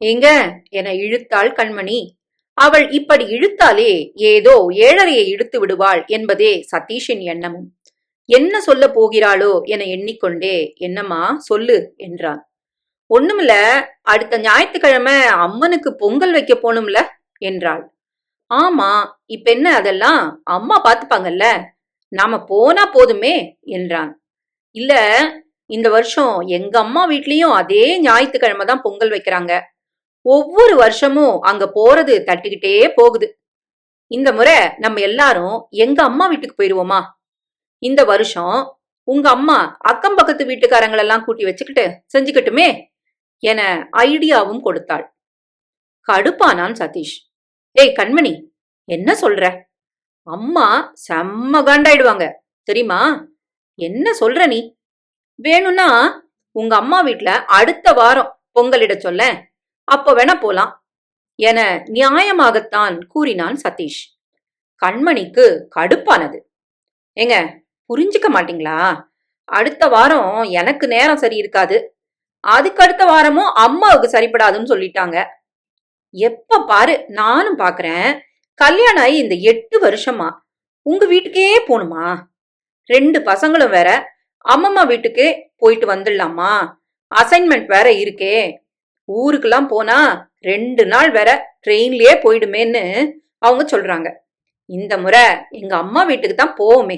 எங்க என இழுத்தாள் கண்மணி. அவள் இப்படி இழுத்தாலே ஏதோ ஏழரையை இழுத்து விடுவாள் என்பதே சதீஷின் எண்ணமும். என்ன சொல்ல போகிறாளோ என எண்ணிக்கொண்டே என்னம்மா சொல்லு என்றான் ஒண்ணுமில்ல அடுத்த ஞாயிற்றுக்கிழமை அம்மனுக்கு பொங்கல் வைக்க போகணும்ல என்றாள். ஆமா இப்ப என்ன அதெல்லாம் அம்மா பாத்துப்பாங்கல்ல நாம போனா போதுமே என்றான். இல்ல இந்த வருஷம் எங்க அம்மா வீட்லயும் அதே ஞாயிற்றுக்கிழமை தான் பொங்கல் வைக்கிறாங்க. ஒவ்வொரு வருஷமும் அங்க போறது தட்டிக்கிட்டே போகுது. இந்த முறை நம்ம எல்லாரும் எங்க அம்மா வீட்டுக்கு போயிருவோமா? இந்த வருஷம் உங்க அம்மா அக்கம் பக்கத்து வீட்டுக்காரங்களெல்லாம் கூட்டி வச்சுக்கிட்டு செஞ்சுக்கட்டுமே என ஐடியாவும் கொடுத்தாள். கடுப்பானான் சதீஷ். ஏய் கண்மணி என்ன சொல்ற? அம்மா செம்ம காண்டாயிடுவாங்க. தெரியுமா? என்ன சொல்ற நீ? வேணும்னா உங்க அம்மா வீட்டுல அடுத்த வாரம் பொங்கலிட சொல்ல அப்ப வேணா போலாம் என நியாயமாகத்தான் கூறினான் சதீஷ். கண்மணிக்கு கடுப்பானது. ஏங்க புரிஞ்சுக்க மாட்டீங்களா? அடுத்த வாரம் எனக்கு நேரம் சரி இருக்காது அதுக்கு அடுத்த வாரமும் அம்மாவுக்கு சரிப்படாதுன்னு சொல்லிட்டாங்க. எப்ப பாரு நானும் பாக்குறேன். கல்யாணம் ஆகி இந்த எட்டு வருஷமா. உங்க வீட்டுக்கே போகணுமா ரெண்டு பசங்களும் வேற. அம்மம்மா வீட்டுக்கு போயிட்டு வந்துடலாமா? அசைன்மெண்ட் வேற இருக்கே. ஊருக்கெல்லாம் போனா ரெண்டு நாள் வேற ட்ரெயின்லயே போயிடுமேன்னு அவங்க சொல்றாங்க. இந்த முறை எங்க அம்மா வீட்டுக்கு தான் போவோமே.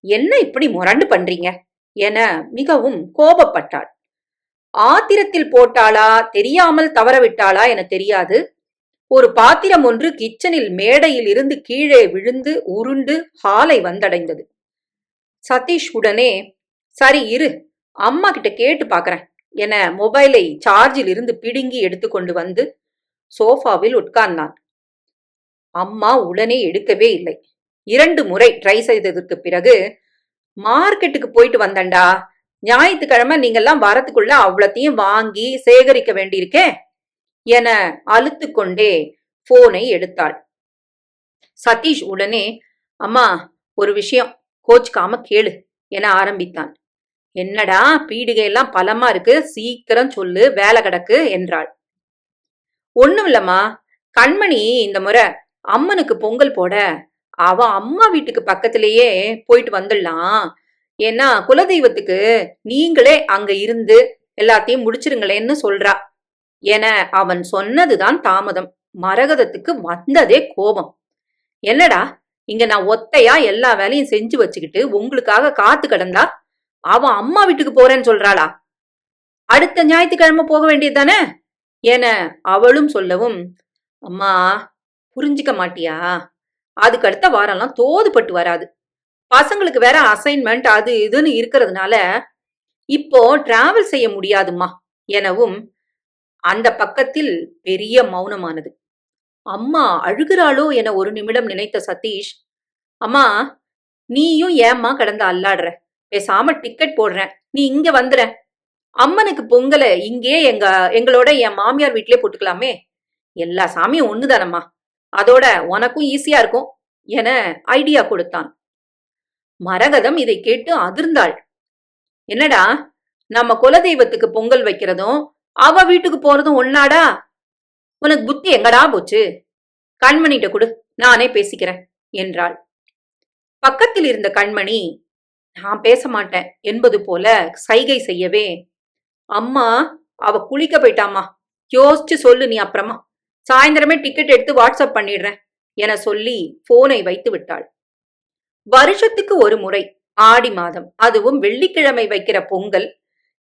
என்ன இப்படி முரண்டு பண்றீங்க? என மிகவும் கோபப்பட்டாள். ஆத்திரத்தில் போட்டாளா? தெரியாமல் தவறவிட்டாளா என தெரியாது. ஒரு பாத்திரம் ஒன்று கிச்சனில் மேடையில் இருந்து கீழே விழுந்து உருண்டு ஹாலை வந்தடைந்தது. சதீஷ் உடனே சரி இரு அம்மா கிட்ட கேட்டு பாக்குறேன். என மொபைலை சார்ஜில் இருந்து பிடுங்கி எடுத்துக்கொண்டு வந்து சோஃபாவில் உட்கார்ந்தான். அம்மா உடனே எடுக்கவே இல்லை. இரண்டு முறை ட்ரை செய்ததற்கு பிறகு மார்க்கெட்டுக்கு போயிட்டு வந்தண்டா ஞாயிற்றுக்கிழமை நீங்கெல்லாம் வரத்துக்குள்ள அவ்வளத்தையும் வாங்கி சேகரிக்க வேண்டியிருக்கே? என அழுத்து கொண்டே போனை எடுத்தாள். சதீஷ் உடனே அம்மா ஒரு விஷயம் கோச்சுக்காம கேளு என ஆரம்பித்தான். என்னடா பீடிகை எல்லாம் பலமா இருக்கு? சீக்கிரம் சொல்லு வேலை கிடக்கு என்றாள். ஒண்ணும் இல்லம்மா. கண்மணி இந்த முறை அம்மனுக்கு பொங்கல் போட அவ அம்மா வீட்டுக்கு பக்கத்திலேயே போயிட்டு வந்துடலாம். ஏன்னா குலதெய்வத்துக்கு நீங்களே அங்க இருந்து எல்லாத்தையும் முடிச்சிருங்களேன்னு சொல்றா. என அவன் சொன்னதுதான் தாமதம். மரகதத்துக்கு வந்ததே கோபம். என்னடா இங்க நான் ஒத்தையா எல்லா வேலையும் செஞ்சு வச்சுக்கிட்டு உங்களுக்காக காத்து கிடந்தா அவன் அம்மா வீட்டுக்கு போறேன்னு சொல்றாளா? அடுத்த ஞாயிற்றுக்கிழமை போக வேண்டியது தானே? என அவளும் சொல்லவும் அம்மா புரிஞ்சுக்க மாட்டியா? அதுக்கு அடுத்த வாரம்லாம் தோதுபட்டு வராது. பசங்களுக்கு வேற அசைன்மெண்ட் அது இதுன்னு இருக்கிறதுனால இப்போ டிராவல் செய்ய முடியாதும்மா எனவும் அந்த பக்கத்தில் பெரிய மௌனமானது. அம்மா அழுகிறாளோ என ஒரு நிமிடம் நினைத்த சதீஷ் அம்மா நீயும் ஏம்மா கடந்த அல்லாடுற? பேசாம டிக்கெட் போடுறேன். நீ இங்க வந்துற அம்மனுக்கு பொங்கலை இங்கே எங்க எங்களோட என் மாமியார் வீட்லயே போட்டுக்கலாமே. எல்லா சாமியும் ஒண்ணுதானம்மா? அதோட உனக்கும் ஈஸியா இருக்கும் என ஐடியா கொடுத்தான். மரகதம் இதை கேட்டு அதிர்ந்தாள். என்னடா நம்ம குலதெய்வத்துக்கு பொங்கல் வைக்கிறதும் அவ வீட்டுக்கு போறதும் ஒன்னாடா? உனக்கு புத்தி எங்கடா போச்சு? கண்மணிட்ட கொடு நானே பேசிக்கிறேன் என்றாள். பக்கத்தில் இருந்த கண்மணி நான் பேச மாட்டேன் என்பது போல சைகை செய்யவே அம்மா அவ குளிக்க போயிட்டாமா யோசிச்சு சொல்லு நீ அப்புறமா. சாயந்தரமே டிக்கெட் எடுத்து வாட்ஸ்அப் பண்ணிடுறேன் என சொல்லி போனை வைத்து விட்டாள். வருஷத்துக்கு ஒரு முறை ஆடி மாதம் அதுவும் வெள்ளிக்கிழமை வைக்கிற பொங்கல்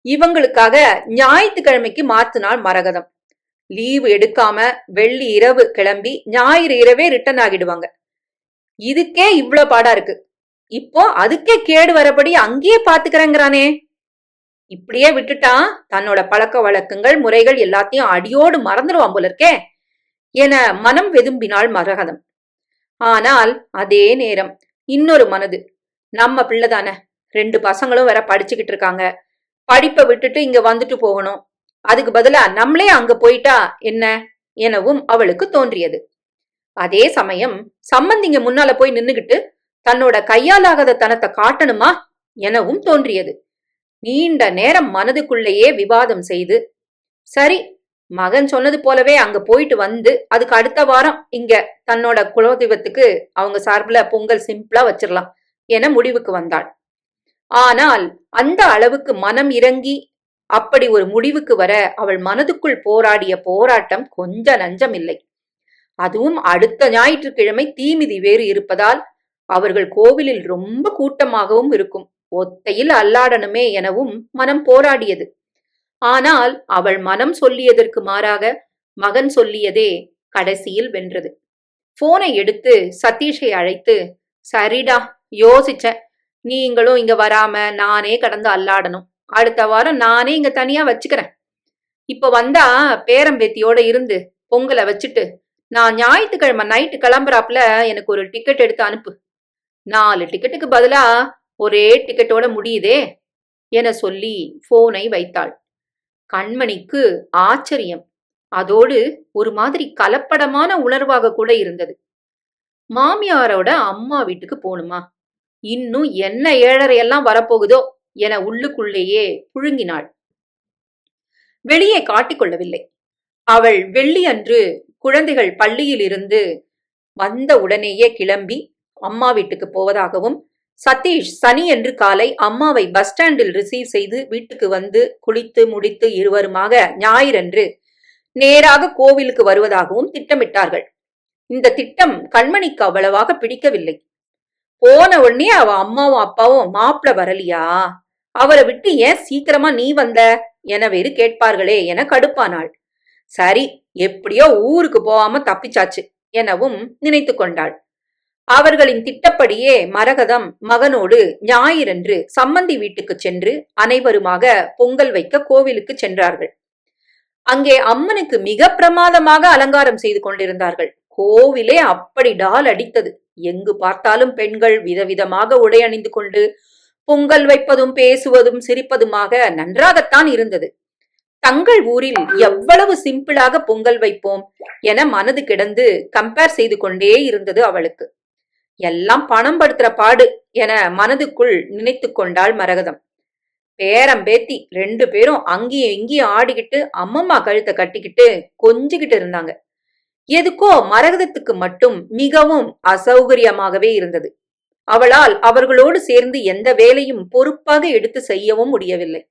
இவங்களுக்காக ஞாயிற்றுக்கிழமைக்கு மாத்தினாள் மரகதம். லீவு எடுக்காம வெள்ளி இரவு கிளம்பி ஞாயிறு இரவே ரிட்டர்ன் ஆகிடுவாங்க. இதுக்கே இவ்வளோ பாடா இருக்கு. இப்போ அதுக்கே கேடு வரபடி அங்கேயே பாத்துக்கிறேங்கிறானே. இப்படியே விட்டுட்டா தன்னோட பழக்க வழக்கங்கள் முறைகள் எல்லாத்தையும் அடியோடு மறந்துடுவான் போல இருக்கே என மனம் வெதும்பினாள் மரகதம். ஆனால் அதே நேரம் இன்னொரு மனது. நம்ம பிள்ளைதானே ரெண்டு பசங்களும் வேற படிச்சுக்கிட்டு இருக்காங்க. படிப்பை விட்டுட்டு இங்க வந்துட்டு போகணும். அதுக்கு பதிலா நம்மளே அங்க போயிட்டா என்ன? எனவும் அவளுக்கு தோன்றியது. அதே சமயம் சம்பந்திங்க முன்னால போய் நின்னுகிட்டு தன்னோட கையாலாகாத தனத்தை காட்டணுமா எனவும் தோன்றியது. நீண்ட நேரம் மனதுக்குள்ளேயே விவாதம் செய்து சரி மகன் சொன்னது போலவே அங்க போயிட்டு வந்து அதுக்கு அடுத்த வாரம் இங்க தன்னோட குலதெய்வத்துக்கு அவங்க சார்பில் பொங்கல் சிம்பிளா வச்சிடலாம் என முடிவுக்கு வந்தாள். ஆனால் அந்த அளவுக்கு மனம் இறங்கி அப்படி ஒரு முடிவுக்கு வர அவள் மனதுக்குள் போராடிய போராட்டம் கொஞ்ச நஞ்சம் இல்லை அதுவும் அடுத்த ஞாயிற்றுக்கிழமை தீமிதி வேறு இருப்பதால் அவர்கள் கோவிலில் ரொம்ப கூட்டமாகவும் இருக்கும். ஒத்தையில் அல்லாடனுமே எனவும் மனம் போராடியது. ஆனால் அவள் மனம் சொல்லியதற்கு மாறாக மகன் சொல்லியதே கடைசியில் வென்றது. போனை எடுத்து சதீஷை அழைத்து சரிடா யோசிச்சேன் நீங்களும் இங்க வராம நானே கடந்து அல்லாடணும். அடுத்த வாரம் நானே இங்க தனியா வச்சுக்கிறேன். இப்ப வந்தா பேரம்பேத்தியோட இருந்து பொங்கலை வச்சுட்டு நான் ஞாயிற்றுக்கிழமை நைட்டு கிளம்புறாப்புல எனக்கு ஒரு டிக்கெட் எடுத்து அனுப்பு. நாலு டிக்கெட்டுக்கு பதிலா ஒரே டிக்கெட்டோட முடியுதே என சொல்லி போனை வைத்தாள். கண்மணிக்கு ஆச்சரியம். அதோடு ஒரு மாதிரி கலப்படமான உணர்வாக கூட இருந்தது. மாமியாரோட அம்மா வீட்டுக்கு போகணுமா இன்னும் என்ன ஏழரையெல்லாம் வரப்போகுதோ என உள்ளுக்குள்ளேயே புழுங்கினாள். வெளியே காட்டிக்கொள்ளவில்லை அவள் வெள்ளி அன்று குழந்தைகள் பள்ளியில் இருந்து வந்த உடனேயே கிளம்பி அம்மா வீட்டுக்கு போவதாகவும் சதீஷ் சனி என்று காலை அம்மாவை பஸ் ஸ்டாண்டில் ரிசீவ் செய்து வீட்டுக்கு வந்து குளித்து முடித்து இருவருமாக ஞாயிறன்று நேராக கோவிலுக்கு வருவதாகவும் திட்டமிட்டார்கள். இந்த திட்டம் கண்மணிக்கு அவ்வளவாக பிடிக்கவில்லை. போன உடனே அவ அம்மாவும் அப்பாவும் மாப்பிள வரலியா? அவரை விட்டு ஏன் சீக்கிரமா நீ வந்த? என வேறு கேட்பார்களே என கடுப்பானாள். சரி எப்படியோ ஊருக்கு போகாம தப்பிச்சாச்சு எனவும் நினைத்து கொண்டாள். அவர்களின் திட்டப்படியே மரகதம் மகனோடு ஞாயிறன்று சம்மந்தி வீட்டுக்கு சென்று அனைவருமாக பொங்கல் வைக்க கோவிலுக்கு சென்றார்கள். அங்கே அம்மனுக்கு மிக பிரமாதமாக அலங்காரம் செய்து கொண்டிருந்தார்கள். கோவிலே அப்படி டால் அடித்தது. எங்கு பார்த்தாலும் பெண்கள் விதவிதமாக உடை அணிந்து கொண்டு பொங்கல் வைப்பதும் பேசுவதும் சிரிப்பதுமாக நன்றாகத்தான் இருந்தது. தங்கள் ஊரில் எவ்வளவு சிம்பிளாக பொங்கல் வைப்போம் என மனது கிடந்து கம்பேர் செய்து கொண்டே இருந்தது அவளுக்கு. எல்லாம் பணம் படுத்துற பாடு என மனதுக்குள் நினைத்து கொண்டாள் மரகதம். பேரம் பேத்தி ரெண்டு பேரும் அங்கேயும் இங்கேயும் ஆடிக்கிட்டு அம்மம்மா கழுத்தை கட்டிக்கிட்டு கொஞ்சிக்கிட்டு இருந்தாங்க. எதுக்கோ மரகதத்துக்கு மட்டும் மிகவும் அசௌகரியமாகவே இருந்தது. அவளால் அவர்களோடு சேர்ந்து எந்த வேலையும் பொறுப்பாக எடுத்து செய்யவும் முடியவில்லை.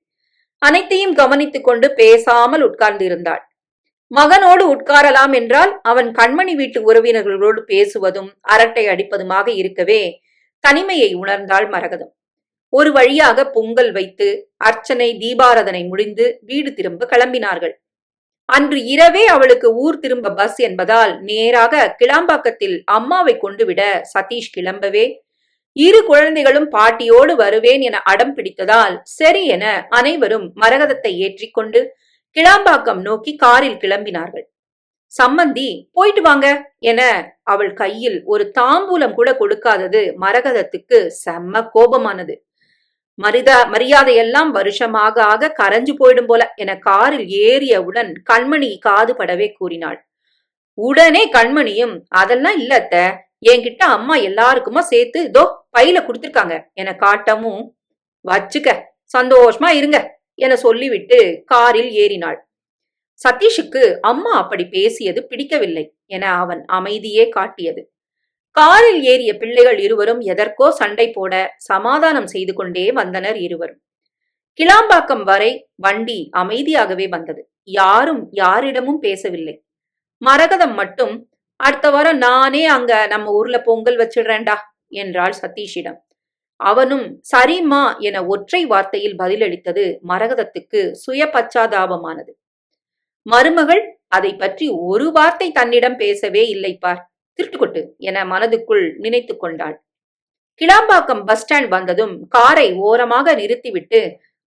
அனைத்தையும் கவனித்துக் கொண்டு பேசாமல் உட்கார்ந்து இருந்தாள் மகனோடு உட்காரலாம் என்றால் அவன் கண்மணி வீட்டு உறவினர்களோடு பேசுவதும் அரட்டை அடிப்பதுமாக இருக்கவே தனிமையை உணர்ந்தாள் மரகதம். ஒரு வழியாக பொங்கல் வைத்து அர்ச்சனை தீபாரதனை முடிந்து வீடு திரும்ப கிளம்பினார்கள். அன்று இரவே அவளுக்கு ஊர் திரும்ப பஸ் என்பதால் நேராக கிளாம்பாக்கத்தில் அம்மாவை கொண்டு விட சதீஷ் கிளம்பவே இரு குழந்தைகளும் பாட்டியோடு வருவேன் என அடம் பிடித்ததால் சரி என அனைவரும் மரகதத்தை ஏற்றிக்கொண்டு கிளாம்பாக்கம் நோக்கி காரில் கிளம்பினார்கள். சம்மந்தி போயிட்டு வாங்க என அவள் கையில் ஒரு தாம்பூலம் கூட கொடுக்காதது மரகதத்துக்கு செம்ம கோபமானது. மரிதா மரியாதையெல்லாம் வருஷமாக ஆக கரைஞ்சு போயிடும் போல என காரில் ஏறியவுடன் கண்மணி காது படவே கூறினாள். உடனே கண்மணியும் அதெல்லாம் இல்லத்த என்கிட்ட அம்மா எல்லாருக்குமா சேர்த்து இதோ பையில கொடுத்துருக்காங்க என காட்டவும் வச்சுக்க சந்தோஷமா இருங்க. என சொல்லிவிட்டு காரில் ஏறினாள். சதீஷுக்கு அம்மா அப்படி பேசியது பிடிக்கவில்லை என அவன் அமைதியே காட்டியது. காரில் ஏறிய பிள்ளைகள் இருவரும் எதற்கோ சண்டை போட சமாதானம் செய்து கொண்டே வந்தனர் இருவரும். கிளாம்பாக்கம் வரை வண்டி அமைதியாகவே வந்தது. யாரும் யாரிடமும் பேசவில்லை. மரகதம் மட்டும் அடுத்த வாரம் நானே அங்க நம்ம ஊர்ல பொங்கல் வச்சிடுறேன்டா என்றாள் சதீஷிடம். அவனும் சரிம்மா என ஒற்றை வார்த்தையில் பதிலளித்தது மரகதத்துக்கு சுய பச்சாதாபமானது மருமகள் அதை பற்றி ஒரு வார்த்தை தன்னிடம் பேசவே இல்லை பார் திருட்டுக்கொட்டு என மனதுக்குள் நினைத்து கொண்டாள். கிளாம்பாக்கம் பஸ் ஸ்டாண்ட் வந்ததும் காரை ஓரமாக நிறுத்திவிட்டு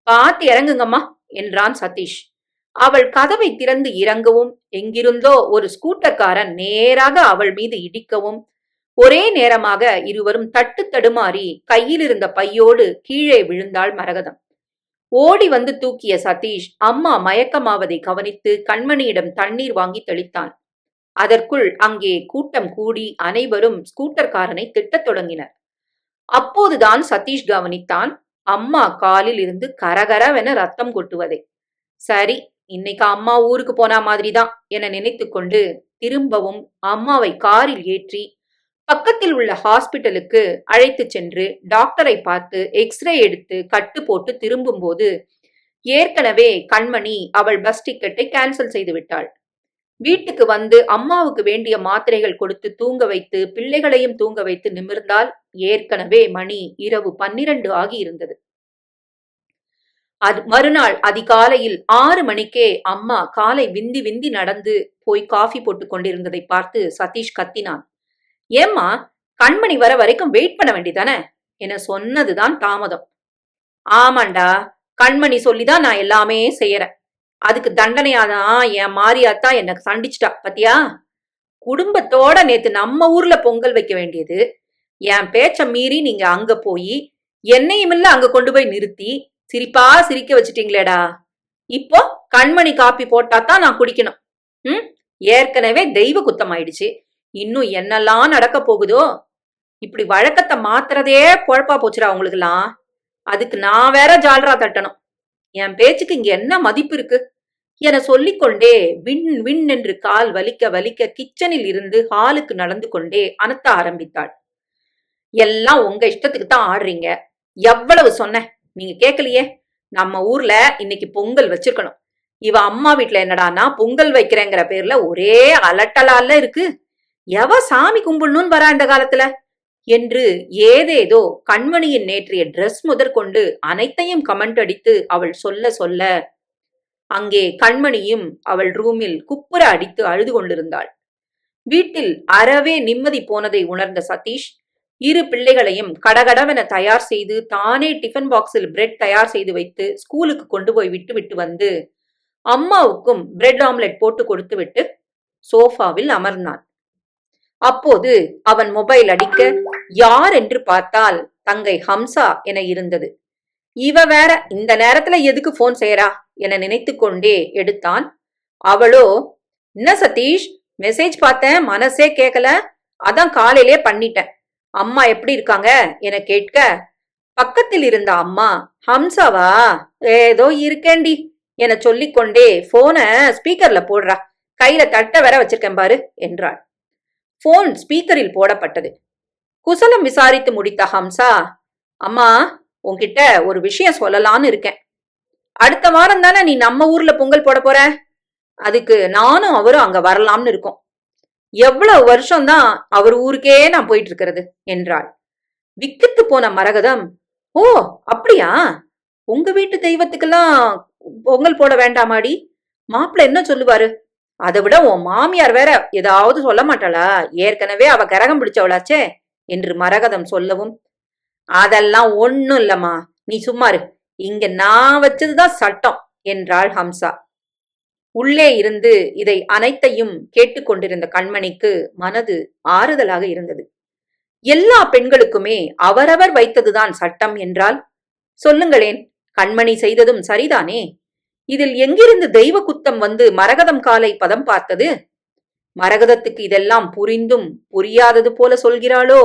பார்த்து இறங்குங்கம்மா என்றான் சதீஷ். அவள் கதவை திறந்து இறங்கவும் எங்கிருந்தோ ஒரு ஸ்கூட்டர்காரன் நேராக அவள் மீது இடிக்கவும் ஒரே நேரமாக இருவரும் தட்டு தடுமாறி கையில் இருந்த பையோடு கீழே விழுந்தாள் மரகதம். ஓடி வந்து தூக்கிய சதீஷ் அம்மா மயக்கமாவதை கவனித்து கண்மணியிடம் தண்ணீர் வாங்கி தெளித்தான். அதற்குள் அங்கே கூட்டம் கூடி அனைவரும் ஸ்கூட்டர்காரனை திட்டத் தொடங்கினர். அப்போதுதான் சதீஷ் கவனித்தான் அம்மா காலில் இருந்து கரகரவென ரத்தம் கொட்டுவதை. சரி இன்னைக்கு அம்மா ஊருக்கு போனா மாதிரிதான் என நினைத்து கொண்டு திரும்பவும் அம்மாவை காரில் ஏற்றி பக்கத்தில் உள்ள ஹாஸ்பிட்டலுக்கு அழைத்துச் சென்று டாக்டரை பார்த்து எக்ஸ்ரே எடுத்து கட்டு போட்டு திரும்பும்போது ஏற்கனவே கண்மணி அவள் பஸ் டிக்கெட்டை கேன்சல் செய்து விட்டாள். வீட்டுக்கு வந்து அம்மாவுக்கு வேண்டிய மாத்திரைகள் கொடுத்து தூங்க வைத்து பிள்ளைகளையும் தூங்க வைத்து நிமிர்ந்தால் ஏற்கனவே மணி இரவு பன்னிரண்டு ஆகி இருந்தது அது மறுநாள் அதிகாலையில் ஆறு மணிக்கே அம்மா காலை விந்தி விந்தி நடந்து போய் காஃபி போட்டு கொண்டிருந்ததை பார்த்து சதீஷ் கத்தினான். ஏம்மா கண்மணி வர வரைக்கும் வெயிட் பண்ண வேண்டிதானே? என சொன்னதுதான் தாமதம். ஆமாண்டா கண்மணி சொல்லிதான் நான் எல்லாமே செய்யறேன். அதுக்கு தண்டனையாதான் என் மாரியாத்தான் எனக்கு சண்டிச்சிட்டா பத்தியா? குடும்பத்தோட நேத்து நம்ம ஊர்ல பொங்கல் வைக்க வேண்டியது. என் பேச்ச மீறி நீங்க அங்க போய் என்னையுமில்ல அங்க கொண்டு போய் நிறுத்தி சிரிப்பா சிரிக்க வச்சிட்டீங்களேடா. இப்போ கண்மணி காப்பி போட்டா தான் நான் குடிக்கணும். ம்? ஏற்கனவே தெய்வ குத்தம் ஆயிடுச்சு இன்னும் என்னெல்லாம் நடக்க போகுதோ? இப்படி வழக்கத்தை மாத்துறதே குழப்பா போச்சுடா அவங்களுக்குலாம் அதுக்கு நான் வேற ஜால்ரா தட்டணும். என் பேச்சுக்கு இங்க என்ன மதிப்பு இருக்கு? என சொல்லிக்கொண்டே விண் விண் என்று கால் வலிக்க வலிக்க கிச்சனில் இருந்து ஹாலுக்கு நடந்து கொண்டே அனத்த ஆரம்பித்தாள். எல்லாம் உங்க இஷ்டத்துக்கு தான் ஆடுறீங்க. எவ்வளவு சொன்ன? நீங்க கேட்கலையே நம்ம ஊர்ல இன்னைக்கு பொங்கல் வச்சிருக்கணும். இவ அம்மா வீட்டுல என்னடான்னா பொங்கல் வைக்கிறேங்கிற பேர்ல ஒரே அலட்டலால இருக்கு. எவ சாமி கும்பிடணும்னு வரா இந்த காலத்துல? என்று ஏதேதோ கண்மணியின் நேற்றைய ட்ரெஸ் முதற்கொண்டு அனைத்தையும் கமெண்ட் அடித்து அவள் சொல்ல சொல்ல அங்கே கண்மணியும் அவள் ரூமில் குப்புற அடித்து அழுது கொண்டிருந்தாள். வீட்டில் அறவே நிம்மதி போனதை உணர்ந்த சதீஷ் இரு பிள்ளைகளையும் கடகடவென தயார் செய்து தானே டிஃபன் பாக்ஸில் பிரெட் தயார் செய்து வைத்து ஸ்கூலுக்கு கொண்டு போய் விட்டு விட்டு வந்து அம்மாவுக்கும் பிரெட் ஆம்லெட் போட்டு கொடுத்து விட்டு சோஃபாவில் அமர்ந்தான். அப்போது அவன் மொபைல் அடிக்க யார் என்று பார்த்தால் தங்கை ஹம்சா என இருந்தது. இவ வேற இந்த நேரத்துல எதுக்கு போன் செய்யறா என நினைத்து கொண்டே எடுத்தான். அவளோ என்ன சதீஷ்? மெசேஜ் பார்த்தேன் மனசே கேட்கல அதான் காலையிலே பண்ணிட்டேன். அம்மா எப்படி இருக்காங்க? என கேட்க பக்கத்தில் இருந்த அம்மா ஹம்சாவா? ஏதோ இருக்கேண்டி என சொல்லிக்கொண்டே போன ஸ்பீக்கர்ல போடுறா. கையில தட்ட வேற வச்சிருக்கேன் பாரு என்றாள். போன் ஸ்பீக்கரில் போடப்பட்டது. குசலம் விசாரித்து முடித்த ஹம்சா அம்மா உன்கிட்ட ஒரு விஷயம் சொல்லலான்னு இருக்கேன். அடுத்த வாரம் தானே நீ நம்ம ஊர்ல பொங்கல் போட போற? அதுக்கு நானும் அவரும் அங்க வரலாம்னு இருக்கோம். எவ்வளவு வருஷம்தான் அவர் ஊருக்கே நான் போயிட்டு இருக்கிறது என்றாள். விக்கித்து போன மரகதம் ஓ அப்படியா? உங்க வீட்டு தெய்வத்துக்கெல்லாம் பொங்கல் போட வேண்டாமாடி? மாப்பிள்ள என்ன சொல்லுவாரு? அதை விட உன் மாமியார் வேற ஏதாவது சொல்ல மாட்டாளா? ஏற்கனவே அவ கரகம் பிடிச்சவளாச்சே என்று மரகதம் சொல்லவும். அதெல்லாம் ஒண்ணும் இல்லம்மா. நீ சும்மாரு இங்க நான் வச்சதுதான் சட்டம் என்றாள் ஹம்சா. உள்ளே இருந்து இதை அனைத்தையும் கேட்டுக்கொண்டிருந்த கண்மணிக்கு மனது ஆறுதலாக இருந்தது. எல்லா பெண்களுக்குமே அவரவர் வைத்ததுதான் சட்டம் என்றால் சொல்லுங்களேன் கண்மணி செய்ததும் சரிதானே? இதில் எங்கிருந்து தெய்வ குத்தம் வந்து மரகதம் காலை பதம் பார்த்தது? மரகதத்துக்கு இதெல்லாம் புரிந்தும் புரியாதது போல சொல்கிறாளோ?